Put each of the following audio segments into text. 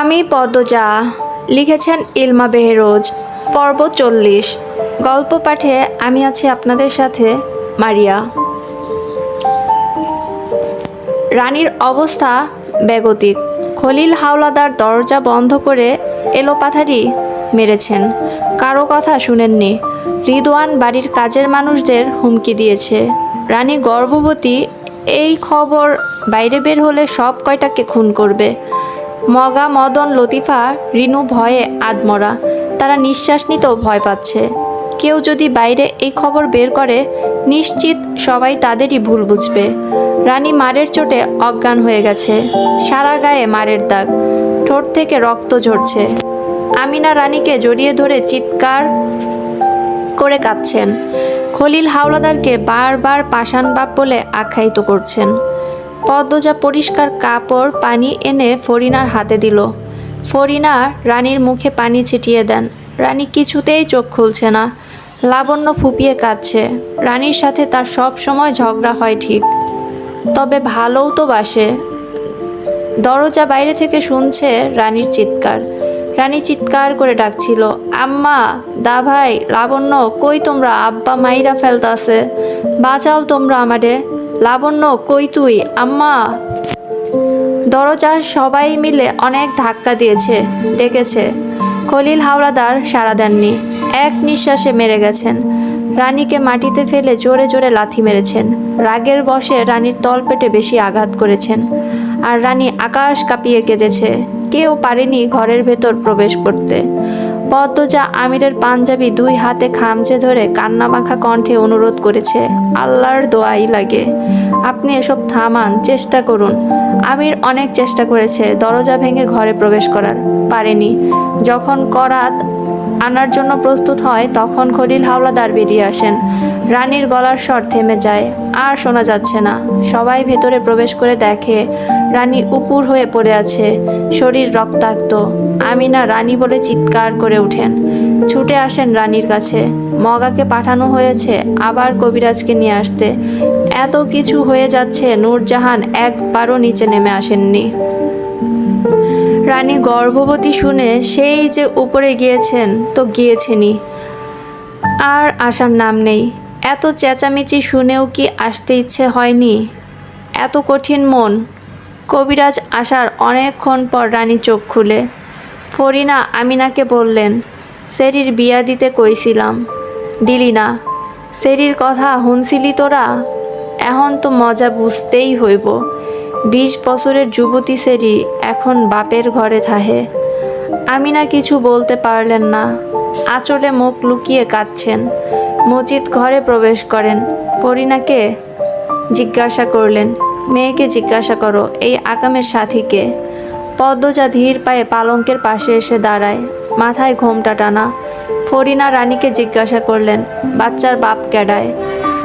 আমি পদ্মজা, লিখেছেন ইলমা বেহরোজ পর্ব চল্লিশ। গল্প পাঠে আমি আছি আপনাদের সাথে, মারিয়া। রানীর অবস্থা বেগতিক। খলিল হাওলাদার দরজা বন্ধ করে এলোপাথারি মেরেছেন। কারও কথা শুনেননি। রিদওয়ান বাড়ির কাজের মানুষদের হুমকি দিয়েছে। রানী গর্ভবতী, এই খবর বাইরে বের হলে সব কয়টাকে খুন করবে? মগা মদন লতিফা রিনু ভয়ে আদমরা। তারা নিঃশ্বাস নিতেও ভয় পাচ্ছে। কেউ যদি বাইরে এই খবর বের করে, নিশ্চিত সবাই তাদেরই ভুল বুঝবে। রানী মারের চোটে অজ্ঞান হয়ে গেছে। সারা গায়ে মারের দাগ। ঠোঁট থেকে রক্ত ঝরছে। আমিনা রানীকে জড়িয়ে ধরে চিৎকার করে কাঁদছেন। খলিল হাওলাদারকে বারবার পাষাণ বাপ বলে আখ্যায়িত করছেন। পদ্মজা পরিষ্কার কাপড়, পানি এনে ফরিনার হাতে দিল। ফরিনা রানীর মুখে পানি ছিটিয়ে দেন। রানী কিছুতেই চোখ খুলছে না। লাবণ্য ফুপিয়ে কাঁদছে। রানীর সাথে তার সব সময় ঝগড়া হয় ঠিক। তবে ভালোও তো বাসে। দরজা বাইরে থেকে শুনছে রানীর চিৎকার। রানী চিৎকার করে ডাকছিল, আম্মা, দা ভাই, লাবণ্য, কই তোমরা? আব্বা মাইরা ফেলতাছে। বাঁচাও তোমরা আমারে। লাবণ্য, কই তুই? আম্মা। দরজার সবাই মিলে অনেক ধাক্কা দিয়েছে, ডেকেছে। খলিল হাওলাদার সাড়া দেননি। এক নিঃশ্বাসে মেরে গেছেন। রানীকে মাটিতে ফেলে জোরে জোরে লাথি মেরেছেন। রাগের বশে রানীর তলপেটে বেশি আঘাত করেছেন। আর রানী আকাশ কাঁপিয়ে কেঁদেছে। কেউ পারেনি ঘরের ভেতর প্রবেশ করতে। পদ্মজা আমিরের পাঞ্জাবি দুই হাতে খামচে ধরে কান্নামাখা কণ্ঠে অনুরোধ করেছে, আল্লাহর দোয়াই লাগে। আপনি এসব থামান, চেষ্টা করুন। আমির অনেক চেষ্টা করেছে দরজা ভেঙে ঘরে প্রবেশ করার, পারেনি। যখন করাত আনার জন্য প্রস্তুত হয়, তখন খলিল হাওলাদার বেরিয়ে আসেন। রানীর গলার স্বর থেমে যায়। আর শোনা যাচ্ছে না। সবাই ভেতরে প্রবেশ করে দেখে রানী উপুর হয়ে পড়ে আছে। শরীর রক্তাক্ত। আমিনা রানী বলে চিৎকার করে ওঠেন। ছুটে আসেন রানীর কাছে। মগাকে পাঠানো হয়েছে আবার কবিরাজকে নিয়ে আসতে। এত কিছু হয়ে যাচ্ছে, নূরজাহান একবারও নিচে নেমে আসেননি। রানী গর্ভবতী শুনে সেই যে উপরে গিয়েছেন, তো গিয়েছেনই। আর আসার নাম নেই। এত চেঁচামেচি শুনেও কি আসতে ইচ্ছে হয়নি? এত কঠিন মন। কবিরাজ আসার অনেকক্ষণ পর রানী চোখ খুলে। ফরিনা আমিনাকে বললেন, সেরির বিয়া দিতে কইছিলাম। দিলি না। সেরির কথা হুনছিলি তোরা? এখন তো মজা বুঝতেই হইব। বিশ বছরের যুবতী সেরি এখন বাপের ঘরে থাহে। আমিনা কিছু বলতে পারলেন না। আঁচলে মুখ লুকিয়ে কাঁদছেন। মজিদ ঘরে প্রবেশ করেন। ফরিনাকে জিজ্ঞাসা করলেন, মেয়েকে জিজ্ঞাসা করো, এই আকামের সাথীকে? পদ্মজা ধীর পায়ে পালঙ্কের পাশে এসে দাঁড়ায়। মাথায় ঘোমটা টানা। ফরিনা রানীকে জিজ্ঞাসা করলেন, বাচ্চার বাপ কেডায়?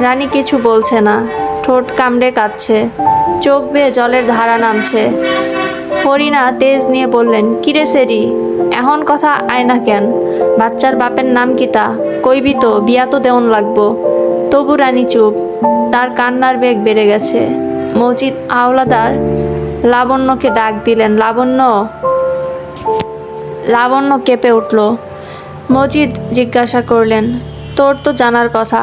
রানী কিছু বলছে না। ঠোঁট কামড়ে কাঁদছে। চোখ বেয়ে জলের ধারা নামছে। ফরিনা তেজ নিয়ে বললেন, কিরে সেরি, এখন কথা আয় না কেন? বাচ্চার বাপের নাম কিতা কইবি তো, বিয়া তো দেওন লাগবো। তবু রানী চুপ, তার কান্নার বেগ বেড়ে গেছে। মজিদ আওলাদার লাবণ্যকে ডাক দিলেন, লাবণ্য! লাবণ্য কেঁপে উঠল। মজিদ জিজ্ঞাসা করলেন, তোর তো জানার কথা,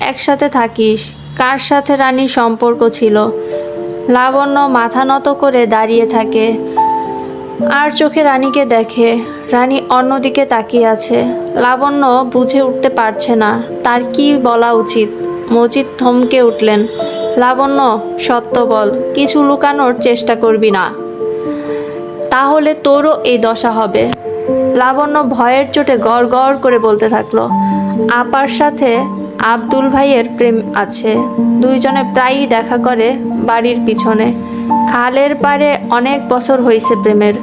একসাথে থাকিস, কার সাথে রানীর সম্পর্ক ছিল? লাবণ্য মাথা নত করে দাঁড়িয়ে থাকে। আর চোখে রানীকে দেখে, রানী অন্যদিকে তাকিয়ে আছে। লাবণ্য বুঝে উঠতে পারছে না, তার কি বলা উচিত? মজিদ থমকে উঠলেন। লাবণ্য, সত্য বল, কিছু লুকানোর চেষ্টা করবি না। তাহলে তোরও এই দশা হবে। লাবণ্য ভয়ের চোটে গড় গড় করে বলতে থাকল, আপার সাথে আব্দুল ভাইয়ের প্রেম আছে। দুইজনে প্রায়ই দেখা করে বাড়ির পিছনে। খালের পারে অনেক বছর হয়েছে প্রেমের।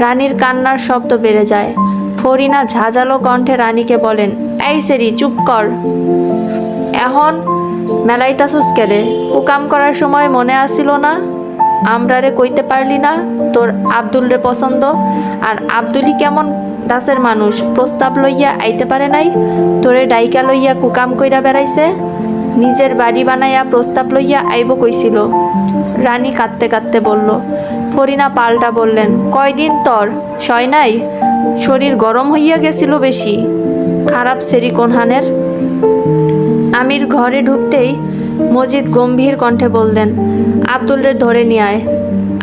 রানীর কান্নার শব্দ বেড়ে যায়। ফরিনা ঝাঁঝালো কণ্ঠে রানীকে বলেন, এই সেরি, চুপ কর। এখন মেলাইতাসুস কেরে কুকাম করার সময় মনে আসিল না? আমরা আমরারে কইতে পারলি না? তোর আব্দুল রে পছন্দ? আর আব্দুলি কেমন দাসের মানুষ? প্রস্তাব লইয়া আইতে পারে নাই? তোরে ডাইকা লইয়া কুকাম কইরা বেড়াইছে? নিজের বাড়ি বানাইয়া প্রস্তাব লইয়া আইব কইছিল। রানী কাঁদতে কাঁদতে বলল, ফরিনা পাল্টা বললেন, কয়দিন তর? সয় নাই? শরীর গরম হইয়া গেছিল বেশি। খারাপ সেরি কোনহানের? আমির ঘরে ঢুকতেই মজিদ গম্ভীর কণ্ঠে বললেন, আব্দুলের ধরে নিয়ে আয়।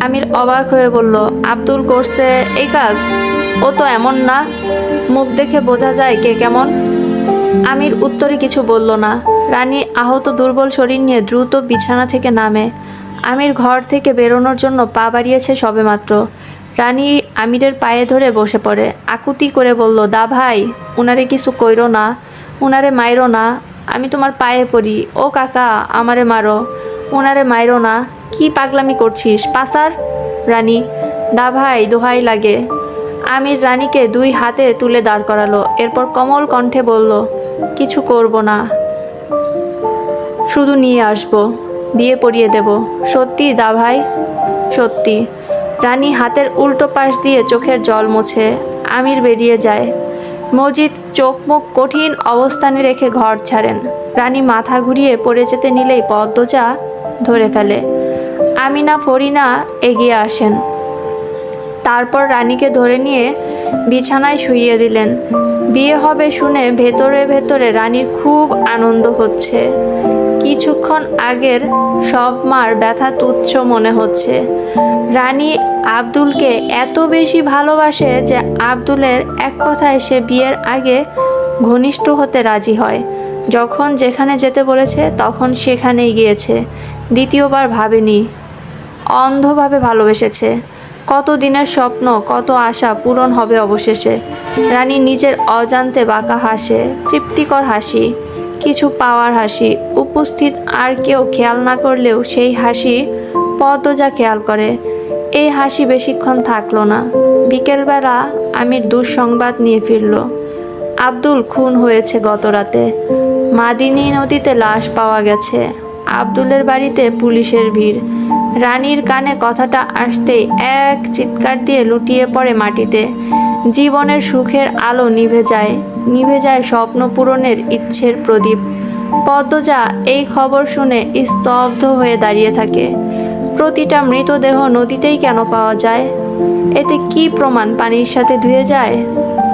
আমির অবাক হয়ে বলল, আব্দুল করছে এই কাজ? ও তো এমন না। মুখ দেখে বোঝা যায় কে কেমন? আমির উত্তরে কিছু বলল না। রানী আহত দুর্বল শরীর নিয়ে দ্রুত বিছানা থেকে নামে। আমির ঘর থেকে বেরোনোর জন্য পা বাড়িয়েছে সবেমাত্র। রানী আমিরের পায়ে ধরে বসে পড়ে। আকুতি করে বলল, দা ভাই, উনারে কিছু কইরো না, উনারে মাইরো না। আমি তোমার পায়ে পড়ি। ও কাকা, আমারে মারো। উনারে মাইরো না। কি পাগলামি করছিস? পাসার? রানী, দা ভাই, দোহাই লাগে। আমির রানীকে দুই হাতে তুলে দাঁড় করালো। এরপর কমল কণ্ঠে বলল, কিছু করব না। শুধু নিয়ে আসব, বিয়ে পড়িয়ে দেব। সত্যি দা ভাই? সত্যি। রানী হাতের উল্টো পাশ দিয়ে চোখের জল মোছে আমির বেরিয়ে যায়। মজিদ চোখ মুখ কঠিন অবস্থানে রেখে ঘর ছাড়েন। রানী মাথা ঘুরিয়ে পড়ে যেতে নিলেই পদ্মজা ধরে ফেলে। আমিনা, ফরিনা এগিয়ে আসেন। তারপর রানীকে ধরে নিয়ে বিছানায় শুইয়ে দিলেন। বিয়ে হবে শুনে ভেতরে ভেতরে রানীর খুব আনন্দ হচ্ছে। কিছুক্ষণ আগের সব মার ব্যথা তুচ্ছ মনে হচ্ছে। রানী আব্দুলকে এত বেশি ভালোবাসে যে আব্দুলের এক কথায় সে বিয়ের আগে ঘনিষ্ঠ হতে রাজি হয়। যখন যেখানে যেতে বলেছে, তখন সেখানেই গিয়েছে। দ্বিতীয়বার ভাবেনি, অন্ধভাবে ভালোবেসেছে। কত দিনের স্বপ্ন, কত আশা পূরণ হবে অবশেষে। রানী নিজের অজান্তে বাঁকা হাসে, তৃপ্তিকর হাসি। কিছু পাওয়ার হাসি। উপস্থিত আর কেউ খেয়াল না করলেও সেই হাসি পদ্মজা খেয়াল করে। এই হাসি বেশিক্ষণ থাকল না। বিকেলবেলা আমির দুঃসংবাদ নিয়ে ফিরল। আব্দুল খুন হয়েছে গত রাতে মাদিনী নদীতে লাশ পাওয়া গেছে। আব্দুলের বাড়িতে পুলিশের ভিড়। রানীর কানে কথাটা আসতেই এক চিৎকার দিয়ে লুটিয়ে পড়ে মাটিতে। জীবনের সুখের আলো নিভে যায় নিভে যায় স্বপ্ন পূরণের ইচ্ছের প্রদীপ। পদ্মজা এই খবর শুনে স্তব্ধ হয়ে দাঁড়িয়ে থাকে। প্রতিটা মৃতদেহ নদীতেই কেন পাওয়া যায়? এতে কি প্রমাণ পানির সাথে ধুয়ে যায়?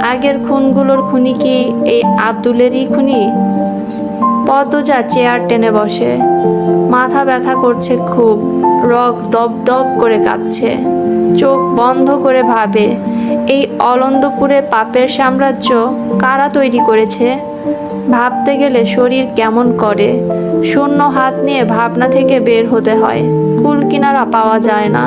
আগের খুনগুলোর খুনি কি এই আব্দুলেরই খুনি? পদ্মজা চেয়ার টেনে বসে। মাথা ব্যথা করছে খুব, রগ দপ দপ করে কাঁপছে। চোখ বন্ধ করে ভাবে এই অলন্দপুরে পাপের সাম্রাজ্য কারা তৈরি করেছে? ভাবতে গেলে শরীর কেমন করে? শূন্য হাত নিয়ে ভাবনা থেকে বের হতে হয়। কুল কিনারা পাওয়া যায় না।